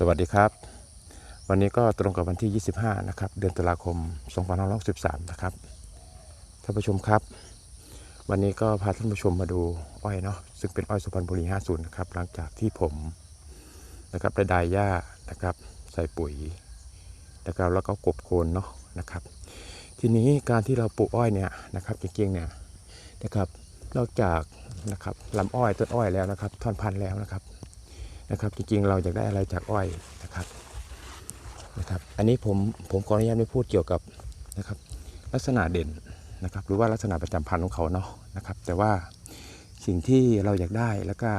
สวัสดีครับ วันนี้ก็ตรงกับวันที่ 25 นะครับ เดือนตุลาคม 2563 นะครับ ท่านผู้ชมครับ วันนี้ก็พาท่านผู้ชมมาดูอ้อยเนาะซึ่งเป็นอ้อยสุพรรณบุรี 50 นะครับ หลังจากที่ผมนะครับได้ดายหญ้านะครับ ใส่ปุ๋ยนะครับแล้วก็กบโคนเนาะนะครับ ทีนี้การที่เราปลูกอ้อยเนี่ยนะครับจริงๆเนี่ยนะครับนอกจากนะครับลำอ้อยต้นอ้อยแล้วนะครับท่อนพันธุ์แล้วนะครับ นะครับ จริงๆ เราอยากได้อะไรจากอ้อยนะครับนะครับ อันนี้ผมผมขออนุญาตไม่พูดเกี่ยวกับนะครับ ลักษณะเด่นนะครับ หรือว่าลักษณะประจำพันธุ์ของเขาเนาะนะครับ แต่ว่าสิ่งที่เราอยากได้แล้วก็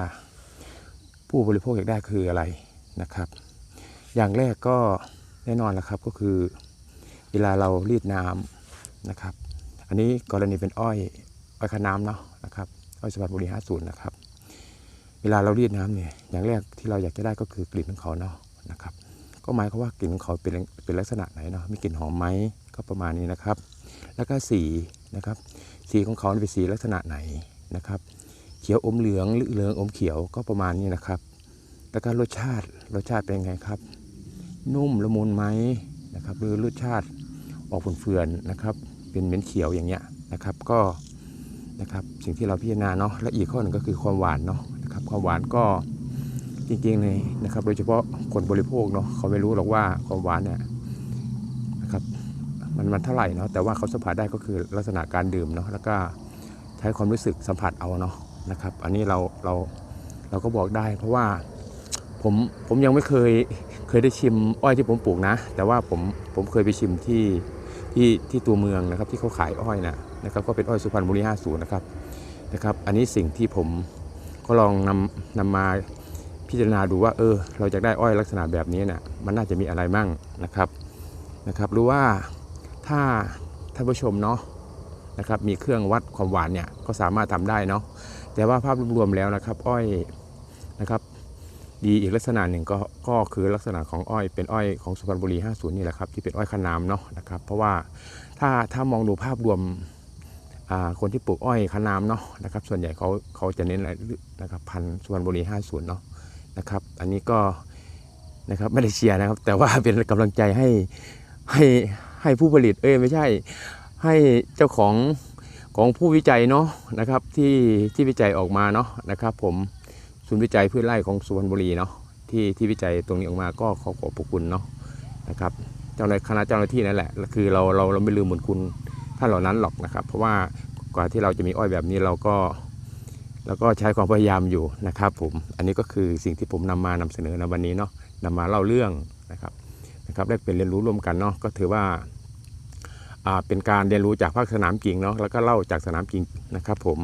ผู้บริโภคอยากได้คืออะไรนะครับ อย่างแรกก็แน่นอนล้วครับก็คือเวลาเรารีดน้ำนะครับ อันนี้กรณีเป็นอ้อยอ้อยคันน้ำเนาะนะครับอ้อยสุพรรณบุรี50นะครับ เวลาเรารีดน้ำเนี่ยอย่างแรกที่เราอยากจะได้ก็คือกลิ่นของเขาเนาะนะครับ ก็หมายความว่ากลิ่นของเขาเป็นเป็นลักษณะไหนเนาะมีกลิ่นหอมไหมก็ประมาณนี้นะครับ แล้วก็สีนะครับ สีของเขาเป็นสีลักษณะไหนนะครับ เขียวอมเหลืองหรือเหลืองอมเขียวก็ประมาณนี้นะครับ แล้วก็รสชาติรสชาติเป็นไงครับ นุ่มละมุนไหมนะครับหรือรสชาติออกเฟื่อนๆนะครับ เป็นเหม็นเขียวอย่างเงี้ยนะครับก็นะครับสิ่งที่เราพิจารณาเนาะและอีกข้อหนึ่งก็คือความหวานเนาะ นะครับความหวานก็จริงๆเลยนะครับ โดยเฉพาะคนบริโภคเนาะเขาไม่รู้หรอกว่าความหวานเนี่ยนะครับมันมันเท่าไหร่เนาะแต่ว่าเขาสัมผัสได้ก็คือลักษณะการดื่มเนาะแล้วก็ใช้ความรู้สึกสัมผัสเอาเนาะนะครับ อันนี้เราเราเราก็บอกได้ เพราะว่าผมผมยังไม่เคยเคยได้ชิมอ้อยที่ผมปลูกนะ แต่ว่าผมผมเคยไปชิมที่ที่ที่ตัวเมืองนะครับที่เขาขายอ้อยนะนะครับก็เป็นอ้อยสุพรรณบุรี50นะครับนะครับ อันนี้สิ่งที่ผม ก็ลองนำนำมาพิจารณาดูว่าเออ เราจะได้อ้อยลักษณะแบบนี้เนี่ยมันน่าจะมีอะไรมั่งนะครับนะครับหรือว่าถ้าท่านผู้ชมเนาะนะครับมีเครื่องวัดความหวานเนี่ยก็สามารถทำได้เนาะแต่ว่าภาพรวมแล้วนะครับ อ้อยนะครับดีอีกลักษณะหนึ่งก็ก็คือลักษณะของอ้อยเป็นอ้อยของสุพรรณบุรี 50 นี่แหละครับที่เป็นอ้อยขนามเนาะนะครับเพราะว่าถ้าถ้ามองดูภาพรวม คนที่ปลูกอ้อยขนามเนาะนะครับ ส่วนใหญ่เขาเขาจะเน้นอะไรนะครับพันธุ์สุพรรณบุรี50เนาะนะครับ อันนี้ก็นะครับไม่ได้เชียร์นะครับ แต่ว่าเป็นกำลังใจให้ให้ให้ผู้ผลิตเอ้ยไม่ใช่ ให้เจ้าของของผู้วิจัยเนาะนะครับที่ที่วิจัยออกมาเนาะนะครับ ผมศูนย์วิจัยพืชไร่ของสุพรรณบุรีเนาะที่ที่วิจัยตรงนี้ออกมาก็ขอขอบพระคุณเนาะนะครับ เจ้าหน้าคณะเจ้าหน้าที่นั่นแหละคือเราเราเราไม่ลืมบุญคุณ ท่านเหล่านั้นหรอกนะครับ เพราะว่ากว่าที่เราจะมีอ้อยแบบนี้เราก็เราก็ใช้ความพยายามอยู่นะครับผมอันนี้ก็คือสิ่งที่ผมนำมานำเสนอในวันนี้เนาะนำมาเล่าเรื่องนะครับนะครับได้เป็นเรียนรู้ร่วมกันเนาะก็ถือว่าอ่าเป็นการเรียนรู้จากภาคสนามจริงเนาะแล้วก็เล่าจากสนามจริงนะครับผม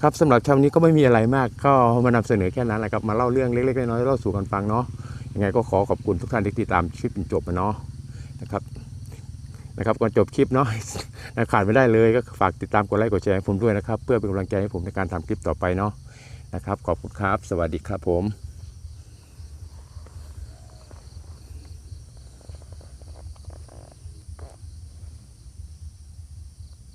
ครับสำหรับเช้านี้ก็ไม่มีอะไรมาก ก็มานำเสนอแค่นั้นแหละครับมาเล่าเรื่องเล็กๆน้อยๆเล่าสู่กันฟังเนาะยังไงก็ขอขอบคุณทุกท่านที่ติดตามคลิปจนจบมาเนาะนะครับ นะครับก่อนจบคลิปเนาะขาดไม่ได้เลยก็ฝากติดตามกดไลค์กดแชร์ให้ผมด้วยนะครับ เพื่อเป็นกำลังใจให้ผมในการทำคลิปต่อไปเนาะนะครับ ขอบคุณครับ สวัสดีครับผม